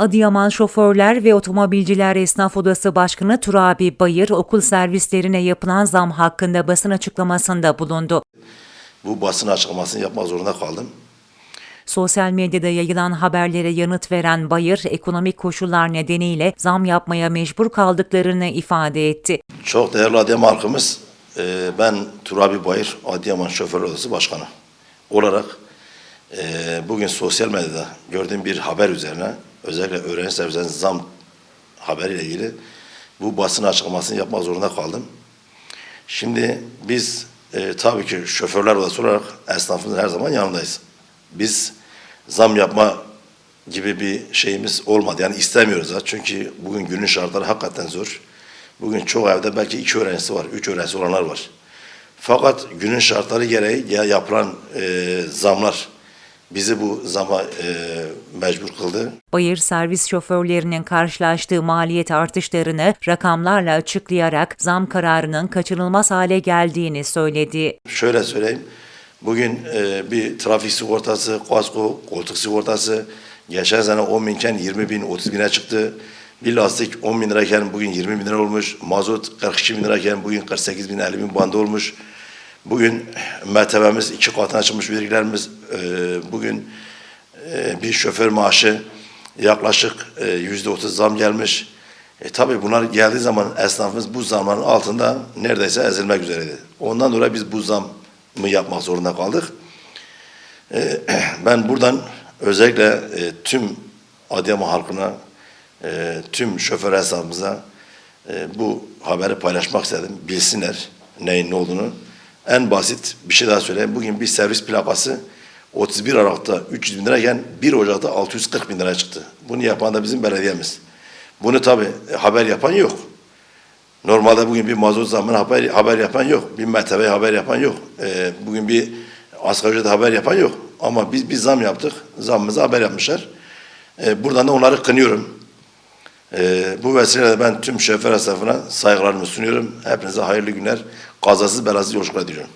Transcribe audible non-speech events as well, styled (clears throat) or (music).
Adıyaman Şoförler ve Otomobilciler Esnaf Odası Başkanı Turabi Bayır okul servislerine yapılan zam hakkında basın açıklamasında bulundu. Bu basın açıklamasını yapmak zorunda kaldım. Sosyal medyada yayılan haberlere yanıt veren Bayır, ekonomik koşullar nedeniyle zam yapmaya mecbur kaldıklarını ifade etti. Çok değerli Adıyaman halkımız, e, ben Turabi Bayır, Adıyaman Şoför Odası Başkanı olarak e, bugün sosyal medyada gördüğüm bir haber üzerine, özellikle öğrenci servislerinin zam haberiyle ilgili bu basın açıklamasını yapmak zorunda kaldım. Şimdi biz e, tabii ki şoförler olarak esnafımızın her zaman yanındayız. Biz zam yapma gibi bir şeyimiz olmadı. Yani istemiyoruz da. Çünkü bugün günün şartları hakikaten zor. Bugün çoğu evde belki iki öğrencisi var, üç öğrencisi olanlar var. Fakat günün şartları gereği ya yapılan e, zamlar bizi bu zama e, mecbur kıldı. Bayır, servis şoförlerinin karşılaştığı maliyet artışlarını rakamlarla açıklayarak zam kararının kaçınılmaz hale geldiğini söyledi. Şöyle söyleyeyim. Bugün e, bir trafik sigortası, kasko, koltuk sigortası geçen sene 10 binken 20 bin, 30 bine çıktı. Bir lastik 10 bin lirayken bugün 20 bin lira olmuş. Mazot 42 bin lirayken bugün 48 bin, 50 bin bandı olmuş. Bugün mertebemiz iki katına çıkmış vergilerimiz. E, bugün e, bir şoför maaşı yaklaşık e, yüzde otuz zam gelmiş. E, tabii bunlar geldiği zaman esnafımız bu zamların altında neredeyse ezilmek üzereydi. Ondan dolayı biz bu zamı yapmak zorunda kaldık. (clears throat) Ben buradan özellikle tüm Adıyaman halkına, tüm şoför esnafımıza bu haberi paylaşmak istedim. Bilsinler neyin ne olduğunu. En basit bir şey daha söyleyeyim. Bugün bir servis plakası 31 Aralık'ta 300 bin lirayken 1 Ocak'ta 640 bin liraya çıktı. Bunu yapan da bizim belediyemiz. Bunu tabi haber yapan yok. Normalde bugün bir mazot zammına haber, haber yapan yok. Bir mertebe haber yapan yok. Ee, bugün bir asgari ücrete haber yapan yok. Ama biz bir zam yaptık. Zammımıza haber yapmışlar. Ee, buradan da onları kınıyorum. Ee, bu vesileyle ben tüm şoför esnafına saygılarımı sunuyorum. Hepinize hayırlı günler. Kazasız belasız yolculuklar diliyorum.